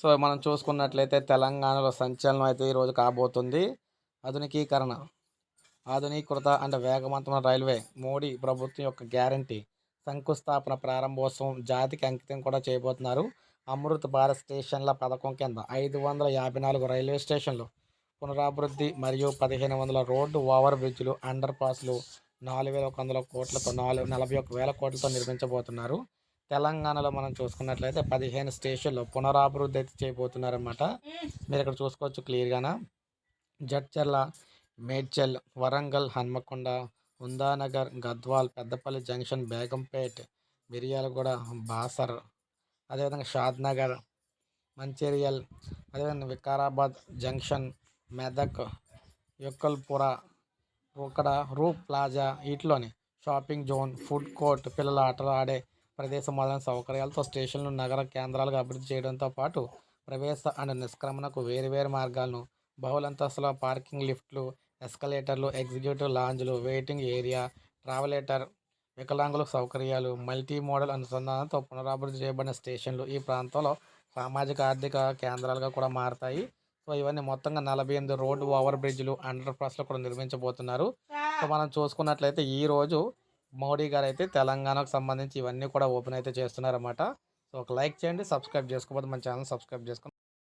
So మనం చూసుకున్నట్లయితే తెలంగాణలో సంచలనం అయితే ఈరోజు కాబోతుంది. ఆధునికీకరణ ఆధునీకృత అండ్ వేగవంతమైన రైల్వే మోడీ ప్రభుత్వం యొక్క గ్యారంటీ శంకుస్థాపన ప్రారంభోత్సవం జాతికి అంకితం కూడా చేయబోతున్నారు. అమృత్ భారత్ స్టేషన్ల పథకం కింద ఐదు వందల యాభై నాలుగు రైల్వే స్టేషన్లు పునరాభివృద్ధి మరియు పదిహేను వందల రోడ్డు ఓవర్ బ్రిడ్జ్లు అండర్ పాస్లు నాలుగు వేల ఒక వందల కోట్లతో నాలుగు నలభై ఒక వేల కోట్లతో నిర్మించబోతున్నారు. తెలంగాణలో మనం చూసుకున్నట్లయితే పదిహేను స్టేషన్లు పునరాభివృద్ధి అయితే చేయబోతున్నారన్నమాట. మీరు ఇక్కడ చూసుకోవచ్చు క్లియర్గాన. జడ్చర్ల మేడ్చల్ వరంగల్ హన్మకొండ ఉందానగర్ గద్వాల్ పెద్దపల్లి జంక్షన్ బేగంపేట్ మిర్యాలగూడ బాసర్ అదేవిధంగా షాద్నగర్ మంచిర్యల్ అదేవిధంగా వికారాబాద్ జంక్షన్ మెదక్ యొక్కల్పుర ఇక్కడ రూప్ ప్లాజా వీటిలోని షాపింగ్ జోన్ ఫుడ్ కోర్ట్ పిల్లల ఆటలు ఆడే ప్రదేశం మొదలైన సౌకర్యాలతో స్టేషన్లు నగర కేంద్రాలుగా అభివృద్ధి చేయడంతో పాటు ప్రవేశ అండ్ నిష్క్రమణకు వేరువేరు మార్గాలను బహుళంతస్తుల పార్కింగ్ లిఫ్ట్లు ఎస్కలేటర్లు ఎగ్జిక్యూటివ్ లాంజ్లు వెయిటింగ్ ఏరియా ట్రావెలేటర్ వికలాంగుల సౌకర్యాలు మల్టీ మోడల్ అనుసంధానంతో పునరాభివృద్ధి చేయబడిన స్టేషన్లు ఈ ప్రాంతంలో సామాజిక ఆర్థిక కేంద్రాలుగా కూడా మారతాయి. సో ఇవన్నీ మొత్తంగా నలభై ఎనిమిది రోడ్డు ఓవర్ బ్రిడ్జ్లు అండర్ పాస్లు కూడా నిర్మించబోతున్నారు. సో మనం చూసుకున్నట్లయితే ఈ రోజు మోడీ గారు అయితే తెలంగాణకు సంబంధించి ఇవన్నీ కూడా ఓపెన్ అయితే చేస్తున్నారన్నమాట. సో ఒక లైక్ చేయండి సబ్స్క్రైబ్ చేసుకోకపోతే మన ఛానల్ సబ్స్క్రైబ్ చేసుకోండి.